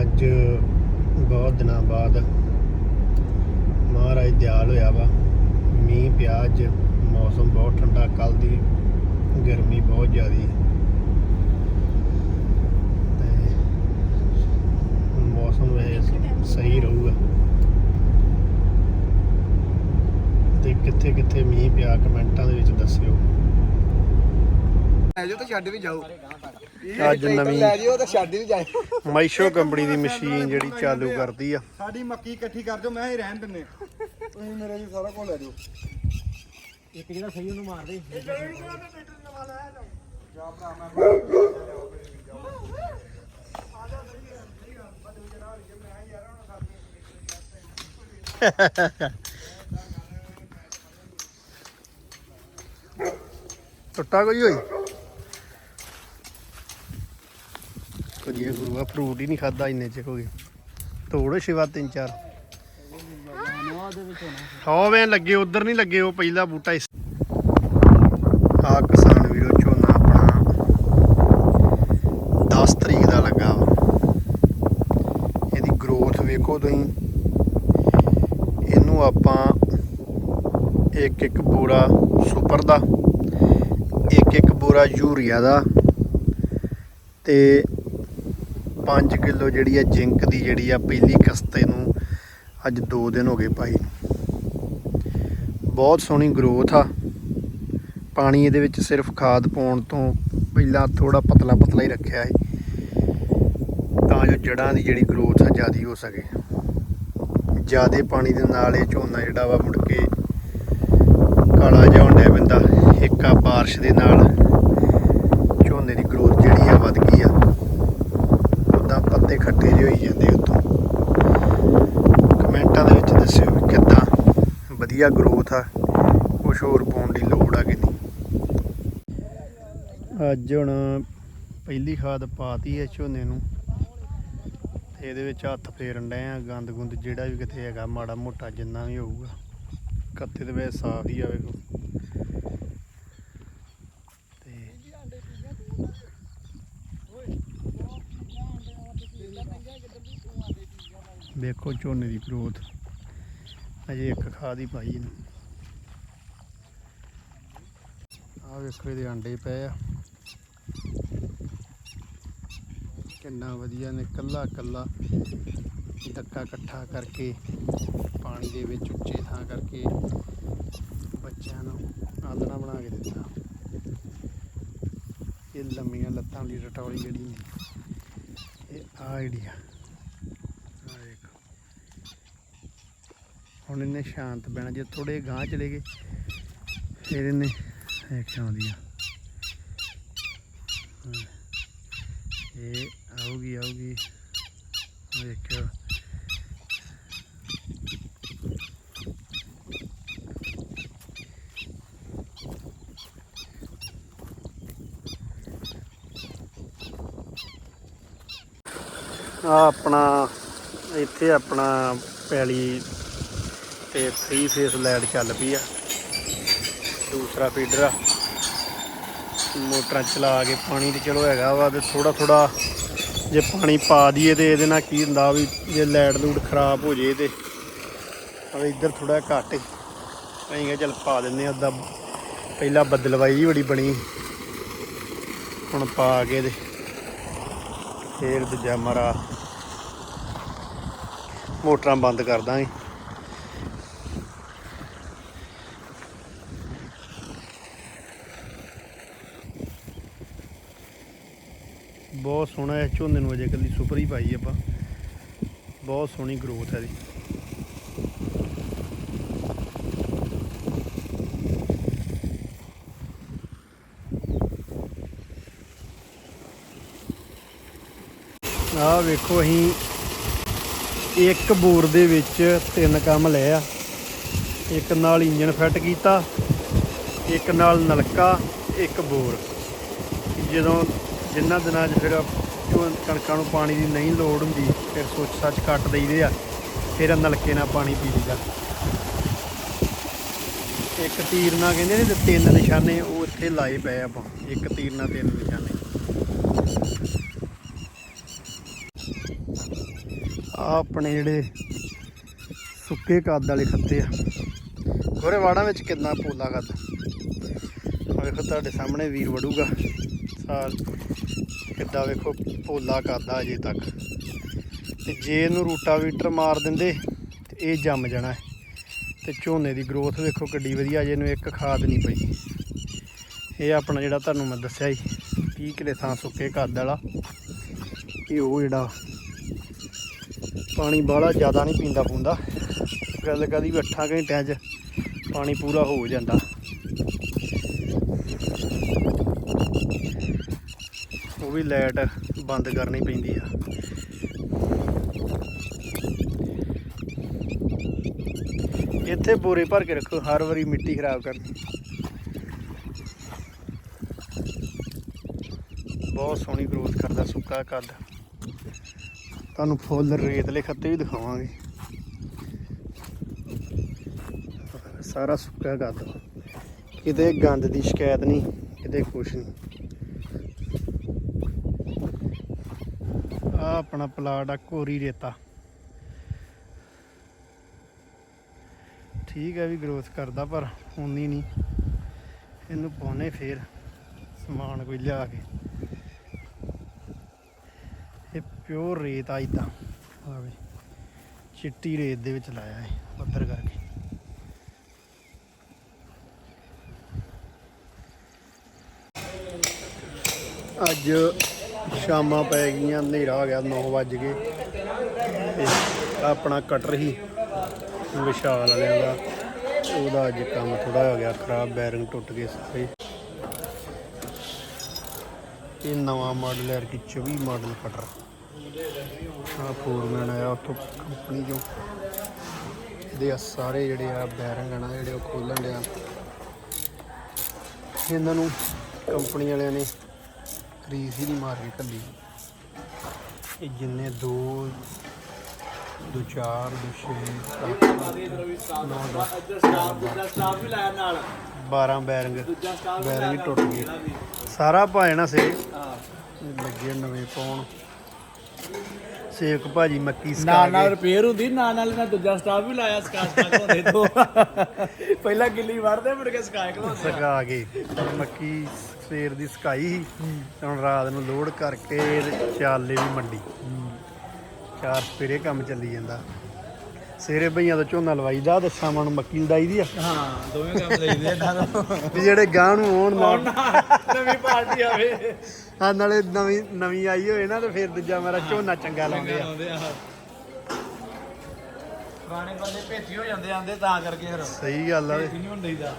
ਅੱਜ ਬਹੁਤ ਦਿਨਾਂ ਬਾਅਦ ਮਹਾਰਾਜ ਦਿਆਲ ਹੋਇਆ ਵਾ। ਮੀਂਹ ਪਿਆ ਅੱਜ, ਮੌਸਮ ਬਹੁਤ ਠੰਡਾ ਕੱਲ ਦੀ ਗਰਮੀ ਬਹੁਤ ਜ਼ਿਆਦੀ। ਤੇ ਮੌਸਮ ਵੈਸੇ ਸਹੀ ਰਹੂਗਾ। ਤੇ ਕਿੱਥੇ ਕਿੱਥੇ ਮੀਂਹ ਪਿਆ, ਕਮੈਂਟਾਂ ਦੇ ਵਿੱਚ ਦੱਸਿਓ। ਲੈ ਜਾਓ ਤੇ ਛੱਡ ਵੀ ਜਾਓ। ਅੱਜ ਨਵੀਂ ਲੈ ਜਿਓ ਤੇ ਛੱਡ ਵੀ ਜਾਓ ਮਾਈਸ਼ੋ ਕੰਪਨੀ ਦੀ ਮਸ਼ੀਨ ਜਿਹੜੀ ਚਾਲੂ ਕਰਦੀ ਆ। ਸਾਡੀ ਮੱਕੀ ਇਕੱਠੀ ਕਰ ਦਿਓ ਮੈਂ ਹੀ ਰਹਿਣ ਦਿੰਨੇ ਤੁਸੀਂ ਮੇਰੇ ਜੀ ਸਾਰਾ ਕੁਝ ਲੈ ਜਾਓ। ਇੱਕ ਜਿਹੜਾ ਸਹੀ ਉਹਨੂੰ ਮਾਰ ਦੇ। ਟੁੱਟਾ ਕੋਈ ਹੋਈ ਕੋਈ ਗੁਰੂਆ ਫਰੂਟ ਹੀ ਨਹੀਂ ਖਾਦਾ ਇੰਨੇ ਚ ਗਏ। ਤੋੜੋ ਸ਼ਿਵਾ ਤਿੰਨ ਚਾਰ। ਹੋਵੇ ਲੱਗੇ, ਉਧਰ ਨਹੀਂ ਲੱਗੇ, ਉਹ ਪਹਿਲਾ ਬੂਟਾ ਇਸ ਆ ਕਿਸਾਨ ਵੀਰੋ, ਝੋਨਾ ਆਪਣਾ 10 ਤਰੀਕ ਦਾ ਲੱਗਾ ਵਾ। ਇਹਦੀ ਗਰੋਥ ਵੇਖੋ ਤੁਸੀਂ। ਇਹਨੂੰ ਆਪਾਂ ਇੱਕ ਇੱਕ ਬੋਰਾ ਸੁਪਰ ਦਾ, ਇੱਕ ਇੱਕ ਬੋਰਾ ਯੂਰੀਆ ਦਾ ਤੇ 5 ਕਿਲੋ ਜਿਹੜੀ ਆ ਜਿੰਕ ਦੀ ਜਿਹੜੀ ਆ ਪਹਿਲੀ ਕਸਤੇ ਨੂੰ ਅੱਜ 2 ਦਿਨ ਹੋ ਗਏ ਭਾਈ ਬਹੁਤ ਸੋਹਣੀ ਗਰੋਥ ਆ। ਪਾਣੀ ਇਹਦੇ ਵਿੱਚ ਸਿਰਫ ਖਾਦ ਪਾਉਣ ਤੋਂ ਪਹਿਲਾਂ ਥੋੜਾ ਪਤਲਾ ਪਤਲਾ ਹੀ ਰੱਖਿਆ ਹੈ ਤਾਂ ਜੋ ਜੜਾਂ ਦੀ ਜਿਹੜੀ ਗਰੋਥ ਆ ਜ਼ਿਆਦੀ ਹੋ ਸਕੇ। ਜ਼ਿਆਦੇ ਪਾਣੀ ਦੇ ਨਾਲ ਇਹ ਝੋਨਾ ਜਿਹੜਾ ਵਾ ਮੁੜ ਕੇ ਕਾਲਾ ਜਿਹਾ ਹੋਣ ਡਿਆ ਪੈਂਦਾ। ਇੱਕਾ ਬਾਰਿਸ਼ ਦੇ ਨਾਲ ਝੋਨੇ ਦੀ ਗਰੋਥ ਜਿਹੜੀ ਆ ਵੱਧ ਗਈ ਆ ਉਦਾਂ ਪੱਤੇ ਹੋਈ ਜਾਂਦੇ ਉਤੋਂ ਕਮੈਂਟਾਂ ਦੇ ਵਿੱਚ ਦੱਸਿਓ ਵੀ ਕਿੱਦਾਂ ਵਧੀਆ ਗਰੋਥ ਆ, ਕੁਛ ਹੋਰ ਪਾਉਣ ਦੀ ਲੋੜ ਆ ਕਿ ਨਹੀਂ। ਅੱਜ ਹੁਣ ਪਹਿਲੀ ਖਾਦ ਪਾਤੀ ਹੈ ਝੋਨੇ ਨੂੰ। ਤੇ ਇਹਦੇ ਵਿੱਚ ਹੱਥ ਫੇਰਨ ਡਏ ਆ, ਗੰਦ ਗੁੰਦ ਜਿਹੜਾ ਵੀ ਕਿਤੇ ਹੈਗਾ, ਮਾੜਾ ਮੋਟਾ ਜਿੰਨਾ ਵੀ ਹੋਊਗਾ। ਕੱਤੇ ਦੇ ਵਿੱਚ ਸਾਫ਼ ਹੀ ਆਵੇ ਕੋ ਤੇ ਵੇਖੋ ਝੋਨੇ ਦੀ ਗਰੋਥ ਅਜੇ ਇੱਕ ਖਾਦ ਹੀ ਪਾਈ ਇਹਨੂੰ। ਆ ਵੇਖੋ ਇਹਦੇ ਆਂਡੇ ਪਏ ਆ। ਕਿੰਨਾ ਵਧੀਆ ਨੇ ਕੱਲਾ ਕੱਲਾ ਡੱਕਾ ਇਕੱਠਾ ਕਰਕੇ, ਪਾਣੀ ਦੇ ਵਿੱਚ ਉੱਚੇ ਥਾਂ ਕਰਕੇ ਬੱਚਿਆਂ ਨੂੰ ਆਲਣਾ ਬਣਾ ਕੇ ਦਿੱਤਾ। ਇਹ ਲੰਮੀਆਂ ਲੱਤਾਂ ਵਾਲੀ ਰਟੌਲੀ ਜਿਹੜੀ ਨੇ, ਇਹ ਆ ਜਿਹੜੀ ਆ ਦੇਖੋ ਹੁਣ ਇਹਨੇ ਸ਼ਾਂਤ ਬਹਿਣਾ, ਜੇ ਥੋੜੇ ਗਾਂ ਚਲੇ ਗਏ, ਫਿਰ ਇਹਨੇ ਇਹ ਆਉਂਦੀ ਆ। ਇਹ ਆਊਗੀ ਆਊਗੀ। ਆਹ ਆ ਆਪਣਾ, ਇੱਥੇ ਆਪਣਾ ਪੈਲੀ ਤੇ 3 ਫੇਸ ਲਾਈਟ ਚੱਲ ਪਈ ਆ। ਦੂਸਰਾ ਫੀਡਰ ਆ। ਮੋਟਰਾਂ ਚਲਾ ਕੇ ਪਾਣੀ ਤੇ ਚਲੋ ਹੈਗਾ ਵਾ ਤੇ ਥੋੜਾ ਥੋੜਾ ਜੇ ਪਾਣੀ ਪਾ ਦਈਏ ਤੇ ਇਹਦੇ ਨਾਲ ਕੀ ਹੁੰਦਾ ਵੀ ਜੇ ਲਾਈਟ ਲੂਟ ਖਰਾਬ ਹੋ ਜੇ ਤੇ ਆ ਇੱਧਰ ਥੋੜਾ ਘੱਟ ਅਸੀਂ ਕਿਹਾ ਚੱਲ ਪਾ ਦਿੰਦੇ ਆ ਉਦਾਂ ਪਹਿਲਾਂ ਬਦਲਵਾਈ ਜਿਹੀ ਬੜੀ ਬਣੀ। ਹੁਣ ਪਾ ਕੇ ਤੇ ਫੇਰ ਦੂਜਾ ਮਰਾ ਮੋਟਰਾਂ ਬੰਦ ਕਰ ਦਾਂਗੇ। ਬਹੁਤ ਸੋਹਣਾ ਹੈ, ਝੋਨੇ ਨੂੰ ਅਜੇ ਕੱਲੀ ਸੁਪਰ ਹੀ ਪਾਈ ਆਪਾਂ। ਬਹੁਤ ਸੋਹਣੀ ਗਰੋਥ ਹੈ ਇਹਦੀ। ਆਹ ਵੇਖੋ ਅਸੀਂ, ਇੱਕ ਬੋਰ ਦੇ ਵਿੱਚ ਤਿੰਨ ਕੰਮ ਲਏ ਆ। ਇੱਕ ਨਾਲ ਇੰਜਨ ਫਿੱਟ ਕੀਤਾ, ਇੱਕ ਨਾਲ ਨਲਕਾ, ਇੱਕ ਬੋਰ। ਜਦੋਂ ਜਿੰਨਾ ਦਿਨਾਂ 'ਚ ਫਿਰ ਕਣਕਾਂ ਨੂੰ ਪਾਣੀ ਦੀ ਨਹੀਂ ਲੋੜ ਹੁੰਦੀ, ਫਿਰ ਸੋਚ ਸੱਚ ਕੱਟ ਦਈਦੇ ਆ, ਫਿਰ ਨਲਕੇ ਨਾਲ ਪਾਣੀ ਪੀ ਲਈਦਾ। ਇੱਕ ਤੀਰ ਨਾਲ ਕਹਿੰਦੇ ਨੇ ਤੇ ਤਿੰਨ ਨਿਸ਼ਾਨੇ, ਉਹ ਇੱਥੇ ਲਾਏ ਪਏ ਆਪਾਂ। ਇੱਕ ਤੀਰ ਨਾਲ ਤਿੰਨ ਨਿਸ਼ਾਨੇ। ਆ ਆਪਣੇ ਜਿਹੜੇ ਸੁੱਕੇ ਕੱਦ ਵਾਲੇ ਖੱਤੇ ਆ। ਉਹਰੇ ਵਾੜਾਂ ਵਿੱਚ ਕਿੰਨਾ ਪੋਲਾ ਕੱਦ। ਵੇਖੋ, ਤੁਹਾਡੇ ਸਾਹਮਣੇ ਵੀਰ ਵੜੂਗਾ। ਸਾਲ ਕਿੱਦਾਂ ਵੇਖੋ ਭੋਲਾ ਕਰਦਾ ਅਜੇ ਤੱਕ। ਤੇ ਜੇ ਇਹਨੂੰ ਰੂਟਾਵੀਟਰ ਮਾਰ ਦਿੰਦੇ, ਤੇ ਇਹ ਜੰਮ ਜਾਣਾ ਹੈ। ਤੇ ਝੋਨੇ ਦੀ ਗਰੋਥ ਵੇਖੋ ਕਿੱਡੀ ਵਧੀਆ ਜੇ ਇਹਨੂੰ ਇੱਕ ਖਾਦ ਨਹੀਂ ਪਈ। ਇਹ ਆਪਣਾ ਜਿਹੜਾ ਤੁਹਾਨੂੰ ਮੈਂ ਦੱਸਿਆ ਸੀ 30 ਕਿਲੇ ਥਾਂ ਸੁੱਕੇ ਕੱਦ ਵਾਲਾ। ਇਹ ਉਹ ਜਿਹੜਾ ਪਾਣੀ ਬਾਹਲਾ ਜ਼ਿਆਦਾ ਨਹੀਂ ਪੀਂਦਾ ਪੂੰਦਾ ਗੱਲ ਕਦੀ ਵੀ 8 ਘੰਟਿਆਂ 'ਚ ਪਾਣੀ ਪੂਰਾ ਹੋ ਜਾਂਦਾ। ਉਹ ਵੀ ਲਾਈਟ ਬੰਦ ਕਰਨੀ ਪੈਂਦੀ ਆ। ਇੱਥੇ ਬੋਰੇ ਭਰ ਕੇ ਰੱਖੋ, ਹਰ ਵਾਰੀ ਮਿੱਟੀ ਖਰਾਬ ਕਰਨੀ। ਬਹੁਤ ਸੋਹਣੀ ਗਰੋਥ ਕਰਦਾ ਸੁੱਕਾ ਕੱਦ। ਤੁਹਾਨੂੰ ਫੁੱਲ ਰੇਤਲੇ ਖੱਤੇ ਵੀ ਦਿਖਾਵਾਂਗੇ। ਸਾਰਾ ਸੁੱਕਾ ਕੱਦ। ਕਿਤੇ ਗੰਦ ਦੀ ਸ਼ਿਕਾਇਤ ਨਹੀਂ, ਕਿਤੇ ਕੁਛ ਨਹੀਂ ਆ ਆਪਣਾ ਪਲਾਟ ਆ ਕੋਰੀ ਰੇਤਾ। ਠੀਕ ਹੈ ਵੀ ਗਰੋਥ ਕਰਦਾ ਪਰ ਉਨੀ ਨਹੀਂ। ਇਹਨੂੰ ਪਾਉਣੇ ਫੇਰ ਸਮਾਨ ਕੋਈ ਲਿਆ ਕੇ। ਇਹ ਪਿਓਰ ਰੇਤ ਆ ਇਦਾਂ। ਆਵੇ ਚਿੱਟੀ ਰੇਤ ਦੇ ਵਿੱਚ ਲਾਇਆ ਹੈ ਪੱਥਰ ਕਰਕੇ। ਅੱਜ ਸ਼ਾਮਾਂ ਪੈ ਗਈਆਂ, ਹਨੇਰਾ ਹੋ ਗਿਆ 9 ਵੱਜ ਗਏ। ਤੇ ਆਪਣਾ ਕਟਰ ਹੀ ਵਿਸ਼ਾਲ ਵਾਲਿਆਂ ਦਾ। ਉਹਦਾ ਅੱਜ ਕੰਮ ਥੋੜਾ ਹੋ ਗਿਆ ਖਰਾਬ, ਬੈਰਿੰਗ ਟੁੱਟ ਗਏ ਸਾਰੇ। ਇਹ ਨਵਾਂ ਮਾਡਲ ਹੈ ਕਿ 24 ਮਾਡਲ ਕਟਰ। ਆ ਫੋਰਮੈਨ ਆਇਆ ਉੱਥੋਂ ਕੰਪਨੀ ਚੋਂ। ਇਹਦੇ ਆਹ ਸਾਰੇ ਜਿਹੜੇ ਆ ਬੈਰਿੰਗ ਆ ਨਾ, ਜਿਹੜੇ ਉਹ ਖੋਲਣ ਡਿਆ। ਇਹਨਾਂ ਨੂੰ ਕੰਪਨੀ ਵਾਲਿਆਂ ਨੇ ਰੀਸ ਹੀ ਨਹੀਂ ਮਾਰ ਕੇ ਕੱਲੀ ਇਹ ਜਿੰਨੇ ਦੋ ਦੋ ਚਾਰ ਦੋ ਛੇ ਸੱਤ, ਨੌ ਦਸ ਸਟਾਫ ਵੀ ਲਾਇਆ ਨਾਲ 12 ਬੈਰਿੰਗ ਬੈਰਿੰਗ ਟੁੱਟ ਗਏ ਸਾਰਾ ਭਾਏ ਨਾ ਸੇ ਹਾਂ ਲੱਗੇ ਨਵੇਂ ਪਾਉਣ। ਸੇਵਕ ਭਾਜੀ ਮੱਕੀ ਸਕਾ ਨਾਲ ਨਾਲ ਕੇ। ਰਿਪੇਅਰ ਹੁੰਦੀ ਨਾਲ ਨਾਲ ਇਹਨਾਂ ਦੂਜਾ ਸਟਾਫ ਵੀ ਲਾਇਆ ਸਕਾਸ ਪਾਉਂਦੇ ਤੋਂ ਪਹਿਲਾਂ ਗਿੱਲੀ ਵੜਦੇ ਮੁੜ ਕੇ ਸਕਾ ਕੇ ਮੱਕੀ ਸਵੇਰ ਦੀ ਸਕਾਈ ਸੀ। ਤੇ ਹੁਣ ਰਾਤ ਨੂੰ ਲੋਡ ਕਰਕੇ ਤੇ ਚਾਲੇ ਵੀ ਮੰਡੀ। ਚਾਰ ਸਪੇਰੇ ਕੰਮ ਚੱਲੀ ਜਾਂਦਾ। ਸਵੇਰੇ ਭਈਆਂ ਦਾ ਝੋਨਾ ਲਵਾਈਦਾ ਤੇ ਸ਼ਾਮਾਂ ਨੂੰ ਮੱਕੀ ਲਦਾਈ ਦੀ ਆ। ਹਾਂ ਦੋਵੇਂ ਕੰਮ ਲਈਦੇ ਇਹਨਾਂ ਤੋਂ ਵੀ ਜਿਹੜੇ ਗਾਂ ਨੂੰ ਆਉਣ ਨਾ ਨਵੀਂ ਪਾਰਟੀ ਆਵੇ। ਨਾਲੇ ਨਵੀਂ ਨਵੀਂ ਆਈ ਹੋਏ ਨਾ ਤੇ ਫਿਰ ਦੂਜਾ ਮੇਰਾ ਝੋਨਾ ਚੰਗਾ ਲਾਉਂਦੇ ਆ। ਪੁਰਾਣੇ ਬੰਦੇ ਭੇਤੀ ਹੋ ਜਾਂਦੇ ਆਂਦੇ ਤਾਂ ਕਰਕੇ ਫਿਰ। ਸਹੀ ਗੱਲ ਆ। ਭੇਤੀ ਨਹੀਂ ਹੁੰਦੀ ਦਾ